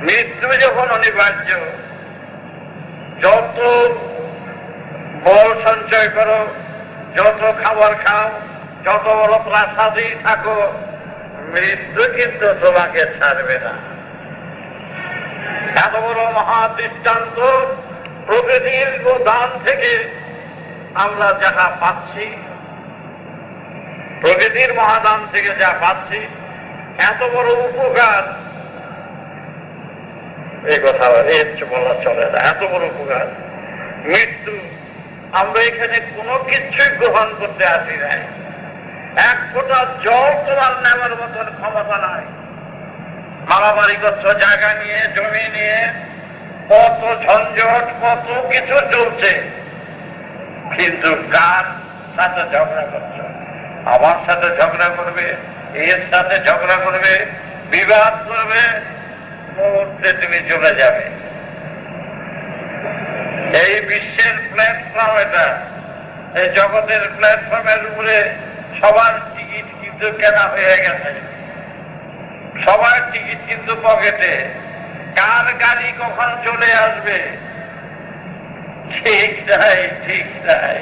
মৃত্যু যখন অনিবার্য, যত বল সঞ্চয় করো, যত খাবার খাও, যত বড় প্রাসাদেই থাকো, মৃত্যু কিন্তু তোমাকে ছাড়বে না। এত বড় মহা দৃষ্টান্ত প্রকৃতির দান থেকে আমরা যাহা পাচ্ছি, প্রকৃতির মহাদান থেকে যা পাচ্ছি, এত বড় উপকার এই কথা চেয়ে বলা চলে না। এত বড় উপকার। মৃত্যু, আমরা এখানে কোনো কিছুই গ্রহণ করতে আসি নাই। এক ফোঁটা জল তোমার নেওয়ার মতন ক্ষমতা নাই। মারামারি করছ, জায়গা নিয়ে, জমি নিয়ে, কত ঝঞ্ঝট, কত কিছু চলছে। কিন্তু কার সাথে ঝগড়া করছ? আমার সাথে ঝগড়া করবে, এর সাথে ঝগড়া করবে, বিবাদ করবে মুহূর্তে তুমি চলে যাবে। এই বিশ্বের প্ল্যাটফর্ম এটা। এই জগতের প্ল্যাটফর্মের উপরে সবার টিকিট কিন্তু কেনা হয়ে গেছে। সবার টিকিট কিন্তু পকেটে কার গাড়ি কখন চলে আসবে? ঠিক নাই ঠিক নাই।